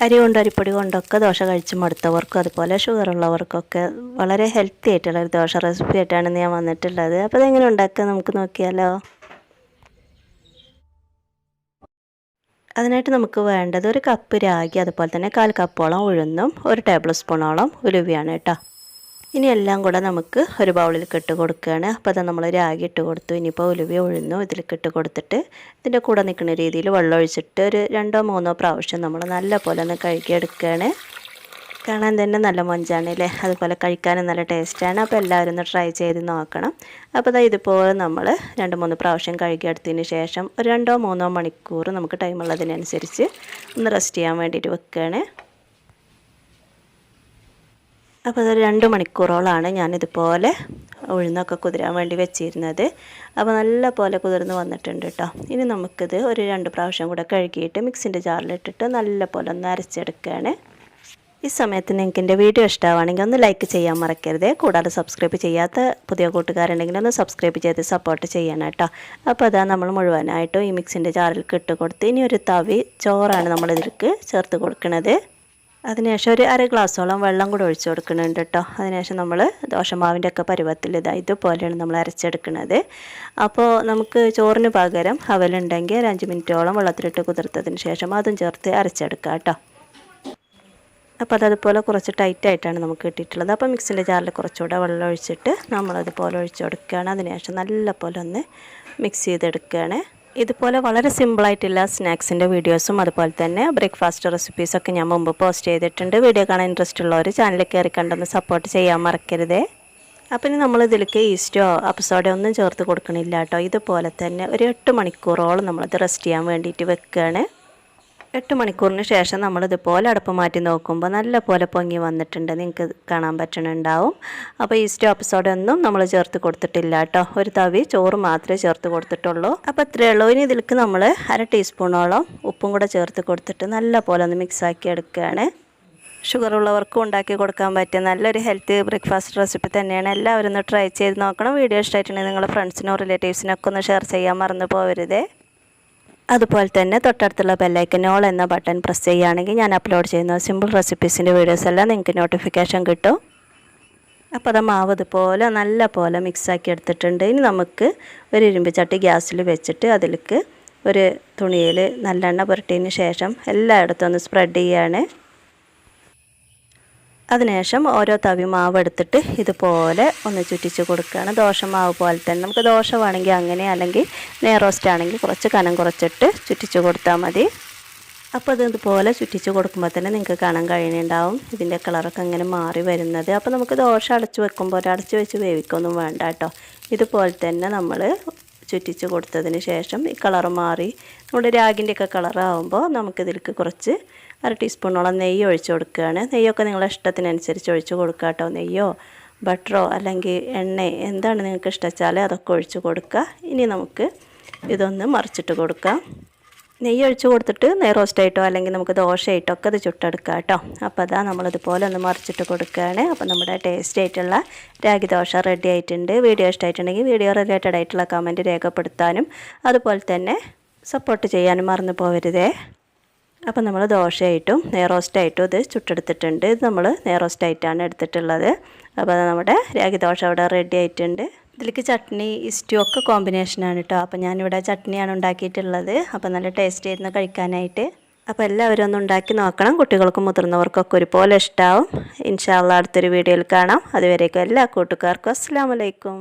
അരി കൊണ്ട് അരിപ്പൊടി കൊണ്ടൊക്കെ ദോശ കഴിച്ച് മടുത്തവർക്കും അതുപോലെ ഷുഗർ ഉള്ളവർക്കൊക്കെ വളരെ ഹെൽത്തി ആയിട്ടുള്ള ഒരു ദോശ റെസിപ്പി ആയിട്ടാണ് ഞാൻ വന്നിട്ടുള്ളത്. അപ്പോൾ അതെങ്ങനെ ഉണ്ടാക്കുക നമുക്ക് നോക്കിയാലോ? അതിനായിട്ട് നമുക്ക് വേണ്ടത് ഒരു കപ്പ് രാഗി അതുപോലെ തന്നെ കാൽ കപ്പോളം ഉഴുന്നും ഒരു ടേബിൾ സ്പൂണോളം ഉലുവയാണ് കേട്ടോ. ഇനി എല്ലാം കൂടെ നമുക്ക് ഒരു ബൗളിൽ കെട്ട് കൊടുക്കുകയാണ്. അപ്പോൾ അത് നമ്മൾ രാഗി ഇട്ട് കൊടുത്തു. ഇനിയിപ്പോൾ ഉലുവ ഉഴുന്നു. ഇതിൽ കെട്ട് കൊടുത്തിട്ട് ഇതിന്റെ കൂടെ നിൽക്കുന്ന രീതിയിൽ വെള്ളം ഒഴിച്ചിട്ട് ഒരു രണ്ടോ മൂന്നോ പ്രാവശ്യം നമ്മൾ നല്ല പോലെ ഒന്ന് കഴുകിയെടുക്കുകയാണ്. കാണാൻ തന്നെ നല്ല മൊഞ്ചാണ് അല്ലേ? അതുപോലെ കഴിക്കാനും നല്ല ടേസ്റ്റാണ്. അപ്പോൾ എല്ലാവരും ഒന്ന് ട്രൈ ചെയ്ത് നോക്കണം. അപ്പോൾ അതാ ഇതുപോലെ നമ്മൾ രണ്ട് മൂന്ന് പ്രാവശ്യം കഴുകിയെടുത്തതിന് ശേഷം ഒരു രണ്ടോ മൂന്നോ മണിക്കൂർ നമുക്ക് ടൈമുള്ളതിനനുസരിച്ച് ഒന്ന് റെസ്റ്റ് ചെയ്യാൻ വേണ്ടിയിട്ട് വെക്കുകയാണ്. അപ്പോൾ അതൊരു രണ്ട് മണിക്കൂറോളമാണ് ഞാനിതുപോലെ ഉഴുന്നൊക്കെ കുതിരാൻ വേണ്ടി വെച്ചിരുന്നത്. അപ്പോൾ നല്ല പോലെ കുതിർന്ന് വന്നിട്ടുണ്ട് കേട്ടോ. ഇനി നമുക്കിത് ഒരു രണ്ട് പ്രാവശ്യം കൂടെ കഴുകിയിട്ട് മിക്സിന്റെ ജാറിലിട്ടിട്ട് നല്ല പോലെ ഒന്ന് അരച്ചെടുക്കുകയാണ്. ഈ സമയത്ത് നിങ്ങൾക്ക് എന്റെ വീഡിയോ ഇഷ്ടമാണെങ്കിൽ ഒന്ന് ലൈക്ക് ചെയ്യാൻ മറക്കരുത്. കൂടാതെ സബ്സ്ക്രൈബ് ചെയ്യാത്ത പുതിയ കൂട്ടുകാരുണ്ടെങ്കിൽ ഒന്ന് സബ്സ്ക്രൈബ് ചെയ്ത് സപ്പോർട്ട് ചെയ്യണം കേട്ടോ. അപ്പോൾ അതാ നമ്മൾ മുഴുവനായിട്ടും ഈ മിക്സിന്റെ ജാറിൽ ഇട്ട് കൊടുത്ത് ഇനി ഒരു തവി ചോറാണ് നമ്മൾ ഇതിലേക്ക് ചേർത്ത് കൊടുക്കുന്നത് അതിനുശേഷം ഒരു അര ഗ്ലാസ്സോളം വെള്ളം കൂടെ ഒഴിച്ചു കൊടുക്കുന്നുണ്ട് കേട്ടോ. അതിനുശേഷം നമ്മൾ ദോശമാവിന്റെ ഒക്കെ പരുവത്തിൽ ഇതാ ഇതുപോലെയാണ് നമ്മൾ അരച്ചെടുക്കുന്നത്. അപ്പോൾ നമുക്ക് ചോറിന് പകരം അവലുണ്ടെങ്കിൽ ഒരു അഞ്ച് മിനിറ്റോളം വെള്ളത്തിലിട്ട് കുതിർത്തതിന് ശേഷം അതും ചേർത്ത് അരച്ചെടുക്കുക കേട്ടോ. അപ്പോൾ അതതുപോലെ കുറച്ച് ടൈറ്റായിട്ടാണ് നമുക്ക് കിട്ടിയിട്ടുള്ളത്. അപ്പോൾ മിക്സിന്റെ ജാറിൽ കുറച്ചുകൂടെ വെള്ളം ഒഴിച്ചിട്ട് നമ്മളതുപോലെ ഒഴിച്ചു കൊടുക്കുകയാണ്. അതിനുശേഷം നല്ല പോലെ ഒന്ന് മിക്സ് ചെയ്തെടുക്കുകയാണ്. ഇതുപോലെ വളരെ സിമ്പിളായിട്ടുള്ള സ്നാക്സിന്റെ വീഡിയോസും അതുപോലെ തന്നെ ബ്രേക്ക്ഫാസ്റ്റ് റെസിപ്പീസൊക്കെ ഞാൻ മുമ്പ് പോസ്റ്റ് ചെയ്തിട്ടുണ്ട്. വീഡിയോ കാണാൻ ഇൻട്രസ്റ്റ് ഉള്ളവർ ചാനലിൽ കയറി കണ്ടൊന്ന് സപ്പോർട്ട് ചെയ്യാൻ മറക്കരുതേ. അപ്പം നമ്മൾ ഇതിലേക്ക് ഈസ്റ്റോ അപ്പസോഡോ ഒന്നും ചേർത്ത് കൊടുക്കണില്ല കേട്ടോ. ഇതുപോലെ തന്നെ ഒരു എട്ട് മണിക്കൂറോളം നമ്മളിത് റെസ്റ്റ് ചെയ്യാൻ വേണ്ടിയിട്ട് വെക്കുകയാണ് എട്ട് മണിക്കൂറിന് ശേഷം നമ്മളിതുപോലെ അടുപ്പ് മാറ്റി നോക്കുമ്പോൾ നല്ല പോലെ പൊങ്ങി വന്നിട്ടുണ്ട്. നിങ്ങൾക്ക് കാണാൻ പറ്റണുണ്ടാവും അപ്പോൾ ഈ സ്റ്റോപ്പ് ഒന്നും നമ്മൾ ചേർത്ത് കൊടുത്തിട്ടില്ല കേട്ടോ. ഒരു തവി ചോറ് മാത്രമേ ചേർത്ത് കൊടുത്തിട്ടുള്ളൂ. അപ്പോൾ ഇത്രയേ ഉള്ളൂ. ഇനി ഇതിലേക്ക് നമ്മൾ അര ടീസ്പൂണോളം ഉപ്പും കൂടെ ചേർത്ത് കൊടുത്തിട്ട് നല്ല പോലെ ഒന്ന് മിക്സാക്കി എടുക്കുകയാണ്. ഷുഗർ ഉള്ളവർക്കും ഉണ്ടാക്കി കൊടുക്കാൻ പറ്റിയ നല്ലൊരു ഹെൽത്തി ബ്രേക്ക്ഫാസ്റ്റ് റെസിപ്പി തന്നെയാണ്. എല്ലാവരും ഒന്ന് ട്രൈ ചെയ്ത് നോക്കണം. വീഡിയോ ഇഷ്ടമായിട്ടുണ്ടെങ്കിൽ നിങ്ങളുടെ ഫ്രണ്ട്സിനോ റിലേറ്റീവ്സിനൊക്കെ ഒന്ന് ഷെയർ ചെയ്യാൻ മറന്നു പോകരുതേ അതുപോലെ തന്നെ തൊട്ടടുത്തുള്ള ബെല്ലൈക്കൻ ഓൾ എന്ന ബട്ടൺ പ്രസ് ചെയ്യുകയാണെങ്കിൽ ഞാൻ അപ്ലോഡ് ചെയ്യുന്ന സിമ്പിൾ റെസിപ്പീസിന്റെ വീഡിയോസ് എല്ലാം നിങ്ങൾക്ക് നോട്ടിഫിക്കേഷൻ കിട്ടും. അപ്പോൾ അത് മാവ് ഇതുപോലെ നല്ല പോലെ മിക്സാക്കി എടുത്തിട്ടുണ്ട്. ഇനി നമുക്ക് ഒരു ഇരുമ്പ് ചട്ടി ഗ്യാസിൽ വെച്ചിട്ട് അതിലേക്ക് ഒരു തുണിയിൽ നല്ലെണ്ണ പുരട്ടിയതിന് ശേഷം എല്ലായിടത്തും ഒന്ന് സ്പ്രെഡ് ചെയ്യുകയാണ് അതിനുശേഷം ഓരോ തവി മാവ് എടുത്തിട്ട് ഇതുപോലെ ഒന്ന് ചുറ്റിച്ച് കൊടുക്കുകയാണ്. ദോശ മാവ് പോലെ തന്നെ. നമുക്ക് ദോശ വേണമെങ്കിൽ അങ്ങനെ അല്ലെങ്കിൽ നെയറോസ്റ്റ് ആണെങ്കിൽ കുറച്ച് കനം കുറച്ചിട്ട് ചുറ്റിച്ച് കൊടുത്താൽ മതി. അപ്പോൾ അത് ഇതുപോലെ ചുറ്റിച്ച് കൊടുക്കുമ്പോൾ തന്നെ നിങ്ങൾക്ക് കാണാൻ കഴിയുന്നുണ്ടാവും. ഇതിന്റെ കളറൊക്കെ അങ്ങനെ മാറി വരുന്നത്. അപ്പോൾ നമുക്ക് ദോശ അടച്ച് വെക്കുമ്പോൾ അടച്ച് വെച്ച് വേവിക്കൊന്നും വേണ്ട കേട്ടോ. ഇതുപോലെ തന്നെ നമ്മൾ ചുറ്റിച്ച് കൊടുത്തതിന് ശേഷം ഈ കളർ മാറി നമ്മുടെ രാഗിന്റെയൊക്കെ കളറാകുമ്പോൾ നമുക്കിതിലേക്ക് കുറച്ച് അര ടീസ്പൂണോളം നെയ്യ് ഒഴിച്ച് കൊടുക്കുകയാണ്. നെയ്യൊക്കെ നിങ്ങളുടെ ഇഷ്ടത്തിനനുസരിച്ച് ഒഴിച്ച് കൊടുക്കുക കേട്ടോ. നെയ്യോ ബട്ടറോ അല്ലെങ്കിൽ എണ്ണ എന്താണ് നിങ്ങൾക്ക് ഇഷ്ടച്ചാൽ അതൊക്കെ ഒഴിച്ച് കൊടുക്കുക. ഇനി നമുക്ക് ഇതൊന്ന് മറിച്ചിട്ട് കൊടുക്കാം. നെയ്യ് ഒഴിച്ച് കൊടുത്തിട്ട് നെയ് റോസ്റ്റായിട്ടോ അല്ലെങ്കിൽ നമുക്ക് ദോശയായിട്ടോ ഒക്കെ അത് ചുട്ടെടുക്കാം കേട്ടോ. അപ്പോൾ അതാ നമ്മളിതുപോലെ ഒന്ന് മറിച്ചിട്ട് കൊടുക്കുകയാണ്. അപ്പോൾ നമ്മുടെ ടേസ്റ്റ് ആയിട്ടുള്ള രാഗി ദോശ റെഡി ആയിട്ടുണ്ട്. വീഡിയോ ഇഷ്ടമായിട്ടുണ്ടെങ്കിൽ വീഡിയോ റിലേറ്റഡ് ആയിട്ടുള്ള കമന്റ് രേഖപ്പെടുത്താനും അതുപോലെ തന്നെ സപ്പോർട്ട് ചെയ്യാനും മറന്നു പോകരുതേ അപ്പോൾ നമ്മൾ ദോശയായിട്ടും നെയ്റോസ്റ്റായിട്ടും ഇത് ചുട്ടെടുത്തിട്ടുണ്ട്. ഇത് നമ്മൾ നെയ്റോസ്റ്റായിട്ടാണ് എടുത്തിട്ടുള്ളത്. അപ്പോൾ നമ്മുടെ രാഗി ദോശ അവിടെ റെഡി ആയിട്ടുണ്ട്. ഇതിലേക്ക് ചട്നി ഇസ്റ്റു ഒക്കെ കോമ്പിനേഷനാണ് കേട്ടോ അപ്പോൾ ഞാനിവിടെ ചട്നിയാണ് ഉണ്ടാക്കിയിട്ടുള്ളത്. അപ്പോൾ നല്ല ടേസ്റ്റ് ആയിരുന്നു കഴിക്കാനായിട്ട്. അപ്പോൾ എല്ലാവരും ഒന്ന് ഉണ്ടാക്കി നോക്കണം. കുട്ടികൾക്കും മുതിർന്നവർക്കൊക്കെ ഒരുപോലെ ഇഷ്ടമാവും ഇൻഷാല്ല അടുത്തൊരു വീഡിയോയിൽ കാണാം. അതുവരേക്കും എല്ലാ കൂട്ടുകാർക്കും അസ്സാം വലൈക്കും